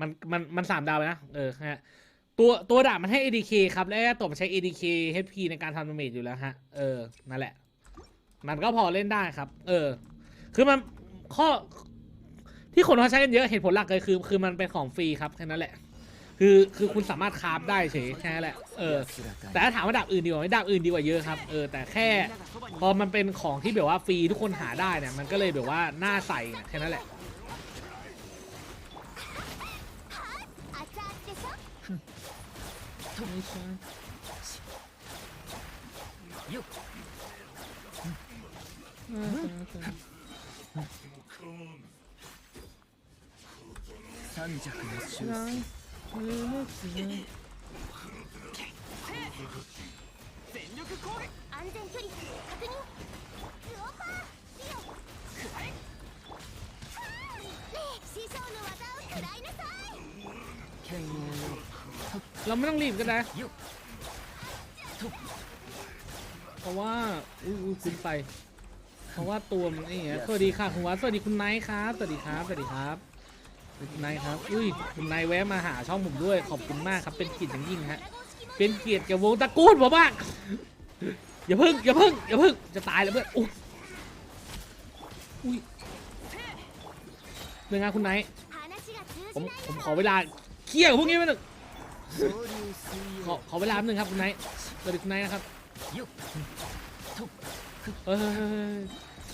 มันมันมันสามดาวเลยนะ เออฮะตัวตัวดาบมันให้ ADK ครับ และตัวมันใช้ ADK HP ในการทำดาเมจอยู่แล้วฮะ เออ นั่นแหละ มันก็พอเล่นได้ครับ เออ คือมันข้อที่คนเขาใช้กันเยอะเหตุผลหลักเลยคือ คือมันเป็นของฟรีครับแค่นั้นแหละ คือคือคุณสามารถคราฟได้เฉยแค่นั้นแหละ เออ แต่ถ้าถามว่าดาบอื่นดีกว่าไหมดาบอื่นดีกว่าเยอะครับ เออ แต่แค่ พอมันเป็นของที่แบบว่าฟรีทุกคนหาได้เนี่ย มันก็เลยแบบว่าน่าใส่แค่นั้นแหละ 三尺の修正安全距離確認クオパーリオねえ師匠の技を食らいなさい剣を เราไม่ต้องรีบก็ได้ เพราะว่าอู้อู้คุณไป เพราะว่าตัวมันไอ้เงี้ยสวัสดีค่ะคุณวัดสวัสดีคุณไนท์ครับ สวัสดีครับ สวัสดีครับคุณนายครับ อุ้ย คุณนายแวะมาหาช่องผมด้วย ขอบคุณมากครับ เป็นเกียรติอย่างยิ่งฮะ เป็นเกียรติแกวงตะกูลผมมากอย่าพึ่ง อย่าพึ่ง อย่าพึ่ง จะตายแล้วเพื่อนอุ้ยอุ้ยเป็นไงคุณนายผม ผมขอเวลาเคลียร์พวกนี้ไปหนึ่ง ขอขอเวลาหนึ่งครับคุณไนท์ะดึกไนท์นะครับเฮ้ย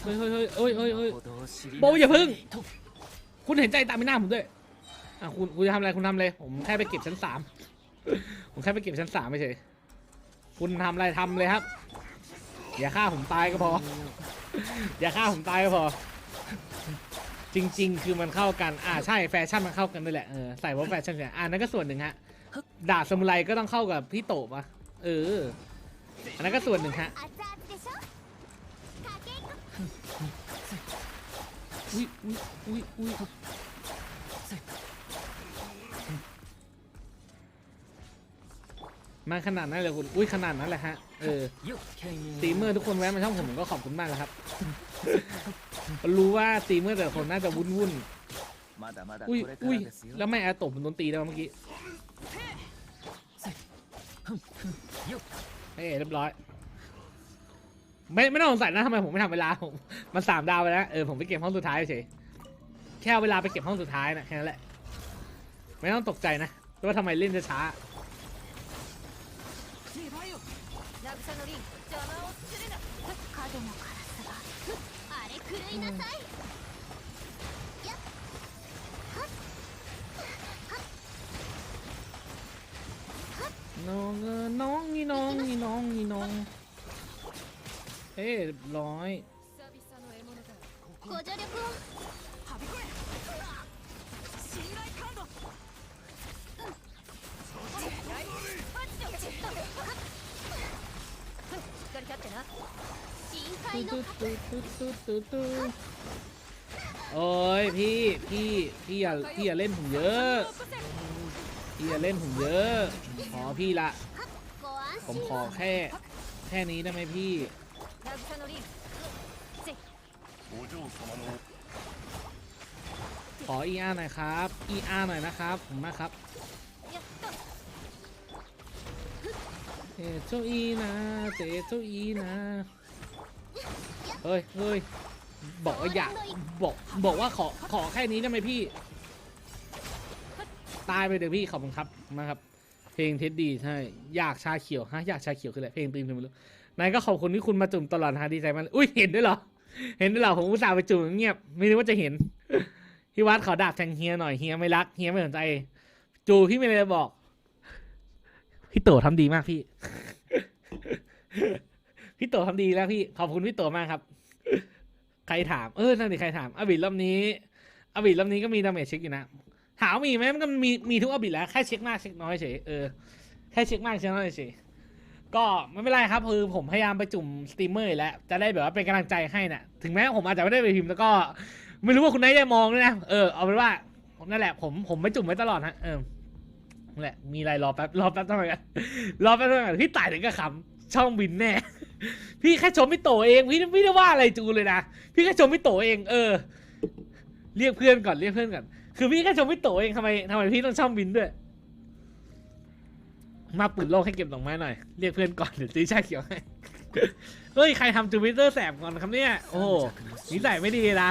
เฮ้ยเฮ้ยเฮ้ยเฮ้ยเฮ้ยโบอย่าพึ่ง คุณเห็นใจตามไม่น่าผมด้วยอะคุณคุณจะทำอะไรคุณทำเลยผมแค่ไปเก็บชั้นสามผมแค่ไปเก็บชั้นสามไม่ใช่คุณทำอะไรทำเลยครับ อย่าฆ่าผมตายก็พอ อย่าฆ่าผมตายก็พอ จริง ๆ คือมันเข้ากัน อ่าใช่แฟชั่นมันเข้ากันด้วยแหละ เออใส่ว่าแฟชั่นเนี่ยอ่านั่นก็ส่วนหนึ่งฮะ ดาบสมุไรก็ต้องเข้ากับพี่โตปะเออ อันนั้นก็ส่วนหนึ่งฮะอุ้ยอุ้ยอุ้ยอุ้ยมาขนาดนั้นเลยคุณ อุ้ยขนาดนั้นแหละฮะ เออตีเมอร์ทุกคนแวะมาช่องผมก็ขอบคุณมากแล้วครับ รู้ว่าตีเมอร์แต่คนน่าจะวุ่นวุ่นอุ้ยอุ้ยแล้วไม่แอตตบมนโดนตีแล้วเมื่อกี้ เฮ้ยเรียบร้อย ไม่ไม่ต้องสงสัยนะทำไมผมไม่ทำเวลาผมมันสามดาวไปแล้วเออผมไปเก็บห้องสุดท้ายเฉยแค่เอาเวลาไปเก็บห้องสุดท้ายนะแค่นั้นแหละ ไม่ต้องตกใจนะว่าทำไมเล่นจะช้าラ น้องน้องนี่น้องนี่น้องนี่น้อง เอ๊ะร้อยตุ๊ดตุ๊ดตุ๊ดตุ๊ดโอ้ยพี่พี่พี่อย่าพี่อย่าเล่นผมเยอะ พี่จะเล่นผมเยอะ ขอพี่ละ ผมขอแค่ แค่นี้ได้ไหมพี่ ขออีอาร์หน่อยครับ อีอาร์หน่อยนะครับ ผมนะครับเจ้โจอีนะเจ้โจอีนะเฮ้ยเฮ้ยบอกว่าอยากบอกบอกว่าขอขอแค่นี้ได้ไหมพี่ ตายไปเดี๋ยวพี่ขอบคุณครับมาครับ เพลงเท็ดดี้ใช่อยากชาเขียวฮะอยากชาเขียวคืออะไรเพลงตีมเพลงไม่รู้นายก็ขอบคุณที่คุณมาจุ่มตลอดฮะดีใจมากอุ้ยเห็นด้วยเหรอเห็นด้วยเหรอผมอุตส่าห์ไปจุ่มเงียบไม่รู้ว่าจะเห็นพี่วัดขอดาบแทงเฮียหน่อยเฮียไม่รักเฮียไม่สนใจ จูพี่ไม่เลยบอกพี่โตทำดีมากพี่ พี่โตทำดีแล้วพี่ขอบคุณพี่โตมากครับ ใครถามเออนั่นดิใครถามอบิดรอบนี้อบิดรอบนี้ก็มีดาเมจเช็คอยู่นะ ถาวมีไหมมันก็มีมีทุกอบิดแล้วแค่เช็คมากเช็คน้อยเฉยเออแค่เช็คมากเช็คน้อยเฉยก็ไม่เป็นไรครับคือผมพยายามไปจุ่มสตรีมเมอร์แล้วจะได้แบบว่าเป็นกำลังใจให้น่ะ ถึงแม้ผมอาจจะไม่ได้ไปพิมพ์แล้วก็ ไม่รู้ว่าคุณนายจะมองด้วยนะเออเอาเป็นว่านั่นแหละ ผมผมไม่จุ่มไว้ตลอดฮะเออแหละมีอะไรรอแป๊บรอแป๊บทำไมกันรอแป๊บทำไมกันพี่ตายถึงก็ขำช่องบินแน่พี่แค่ชมพี่โตเองพี่ไม่ได้ว่าอะไรจูเลยนะพี่แค่ชมพี่โตเอง เออ เรียกเพื่อนก่อนเรียกเพื่อนก่อน คือพี่แค่ชมพี่โตเองทำไมทำไมพี่ต้องชอบบินด้วย มาปุ่นโลกให้เก็บดอกไม้หน่อย เรียกเพื่อนก่อนเดี๋ยวซื้อชาเขียวให้ เฮ้ย ใครทำจูปิเตอร์แสบก่อนครับเนี่ย โอ้โหนิสัยไม่ดีนะ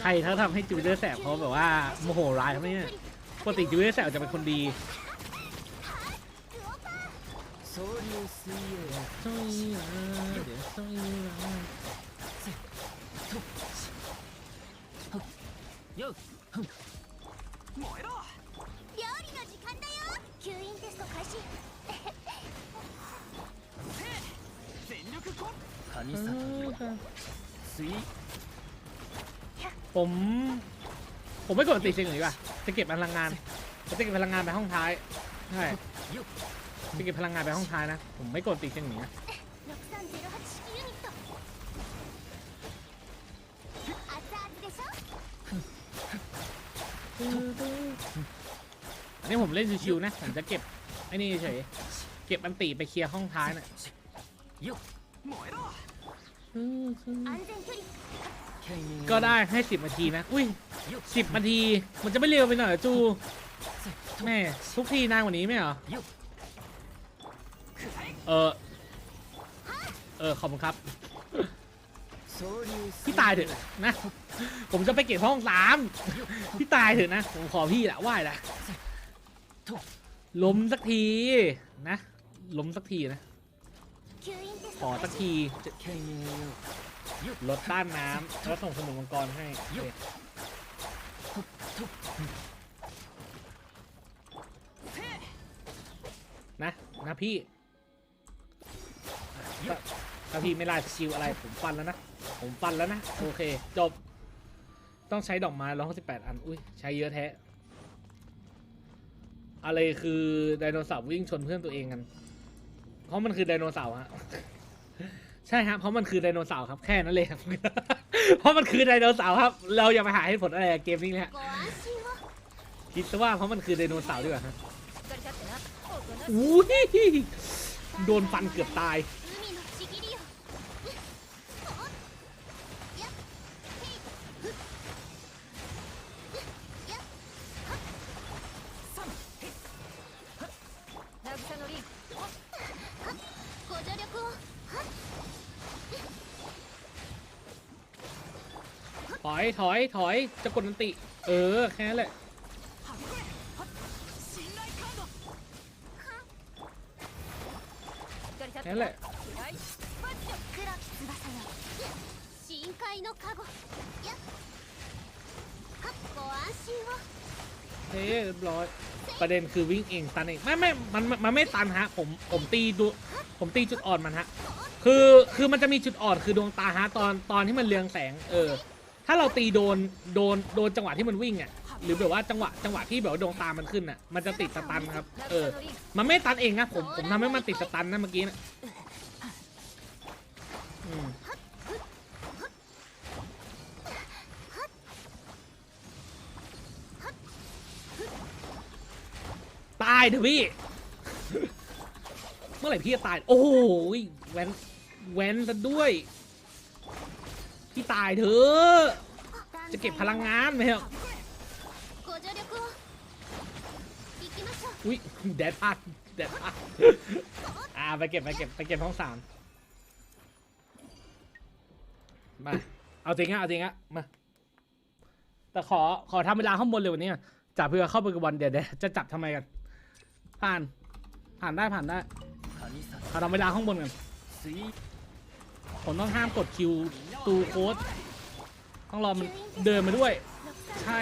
ใครเขาทำให้จูปิเตอร์แสบเขาแบบว่าโมโหร้ายครับเนี่ยปกติจูปิเตอร์แสบจะเป็นคนดี 総流水泳 よっ料理の時間だよ吸引テスト開始神里水 ผม ผมไม่กดติดเสียงหน่อยดีกว่าจะเก็บพลังงานจะเก็บพลังงานไปห้องท้ายใช่ よっ จะเก็บพลังงานไปห้องท้ายนะ ผมไม่กดติดเสียงหนีนะ อันนี้ผมเล่นชิวๆนะผมจะเก็บไอ้นี่เฉยเก็บอันตีไปเคลียร์ห้องท้ายน่ะก็ได้ให้สิบนาทีนะ อุ้ยสิบนาที มันจะไม่เร็วไปหน่อยจู แม่ทุกทีนานกว่านี้ไหมเหรอ เออ เออ ขอบคุณครับ พี่ตายเถอะนะ ผมจะไปเก็บห้องสามพี่ตายเถอะนะ ผมขอพี่ละไหว้ละล้มสักทีนะล้มสักทีนะ ขอสักทีลดต้านน้ำแล้วส่งสมุนมังกรให้นะนะพี่ ถ้าพี่ไม่ไล่ชิวอะไรผมฟันแล้วนะ ผมปั่นแล้วนะ โอเค จบ ต้องใช้ดอกไม้ร้อยสิบแปดอัน อุ้ยใช้เยอะแท้ อะไรคือไดโนเสาร์วิ่งชนเพื่อนตัวเองกัน เพราะมันคือไดโนเสาร์ฮะ ใช่ครับเพราะมันคือไดโนเสาร์ครับแค่นั้นเลยเพราะมันคือไดโนเสาร์ครับ เราอย่าไปหาให้ผลอะไรเกมนี้เลยฮะ คิดซะว่าเพราะมันคือไดโนเสาร์ดีกว่าฮะอ้ยโดนฟันเกือบตาย อยถอยถอยจะกดนันติ เออ แค่นั้นแหละ しっかり立ってแค่นั้นแหละ はいパッチョ黒き翼よ深海のカゴやっはっご安心を เฮ้เรียบร้อย ประเด็นคือวิ่งเองตันเองไม่ไม่มันมันมันไม่ตันฮะ ผมผมตีดูผมตีจุดอ่อนมันฮะ คือคือมันจะมีจุดอ่อนคือดวงตาฮะตอนตอนที่มันเรืองแสง เออ ถ้าเราตีโดนโดนโดนจังหวะที่มันวิ่งอะหรือแบบว่าจังหวะจังหวะที่แบบว่าดวงตามันขึ้นอะมันจะติดสตันครับเออมันไม่ตันเองนะผมผมทำให้มันติดสตันนะเมื่อกี้นะตายเถอะพี่ เมื่อไหร่พี่จะตาย โอ้โหแว้นแว้นซะด้วย พี่ตายเถอะ จะเก็บพลังงานไหมครับอุ้ยแดดพลาดแดดพลาดอ่าไปเก็บไปเก็บไปเก็บห้องสามมา เอาจริงอะเอาจริงอะมา แต่ขอขอทำเวลาข้างบนเลยวันนี้จับเพื่อเข้าไปกับวันเดี๋ยวจะจับทำไมกัน ผ่าน ผ่านได้ผ่านได้ขาทำเวลาข้างบนกัน ผมต้องห้ามกดคิวตูโค้ดต้องรอมันเดินมาด้วย ใช่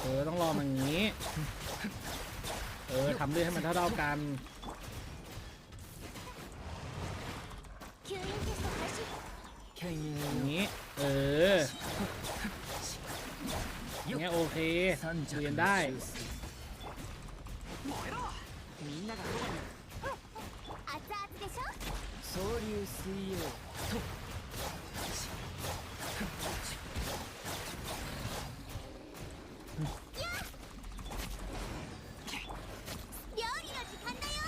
เออต้องรอมันอย่างนี้ เออทำด้วยให้มันเท่าๆกันอย่างนี้ เออเงี้ยโอเคเรียนได้ みんなが熱々でしょ総流水泳と料理の時間だよ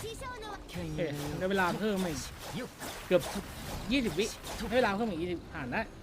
師匠の権 โอเค 威 ได้เวลาเพิ่มมาอีก よっ เกือบ ยี่สิบวิให้เวลาเพิ่มอีกยี่สิบผ่านได้ 役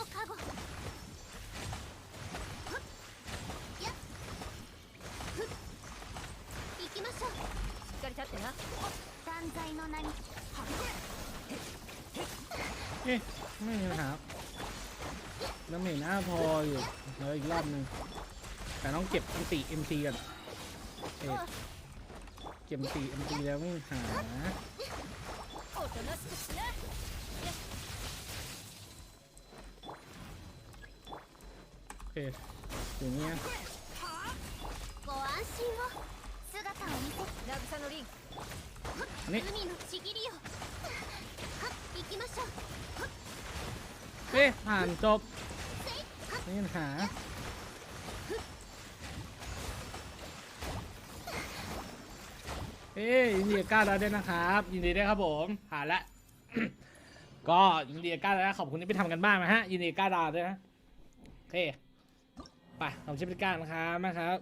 のカゴやっふっ行きましょうしっかり立ってな断罪の名に เอ๊ะไม่มีปัญหาแล้วเมจหน้าพออยู่เดี๋ยวอีกรอบหนึงแต่ต้องเก็บอันติ MC กันเอ๊ะเก็บอันติ MC แล้วไม่มีปัญหา おとなしくしな เคอย่างเงี้ย ご安心を姿を見せ渚のリン อันนี้ 海のちぎりよはっ行きましょう เอ๊ะผ่านจบ せいはっ ไม่มีปัญหาเอ้ยยินดีกับก้าวแล้วด้วยนะครับ ยินดีด้วยครับผมผ่านละ ก็ยินดีกับก้าวแล้วนะขอบคุณที่ไปทำกันบ้านนะฮะยินดีกับก้าวดาวด้วยนะโอเค ไปขอบคุณที่ไปการนะครับนะครับ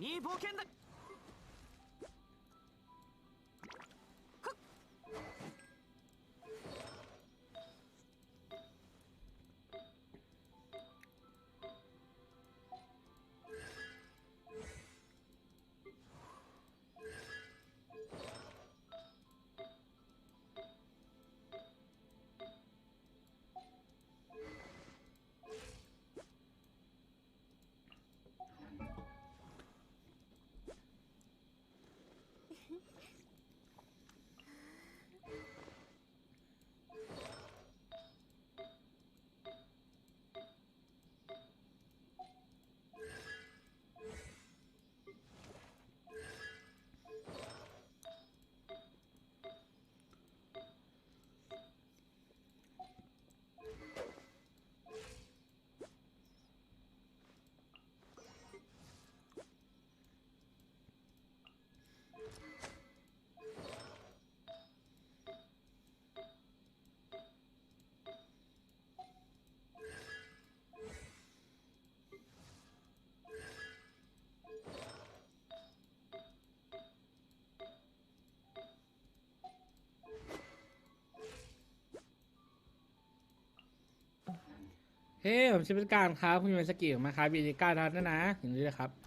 に冒険だ。 เฮ้ผมชื่อพิการครับคุณยูนสกิลมาครับบีดีกับก้าวแล้วด้วยนะยินดีด้วยครับ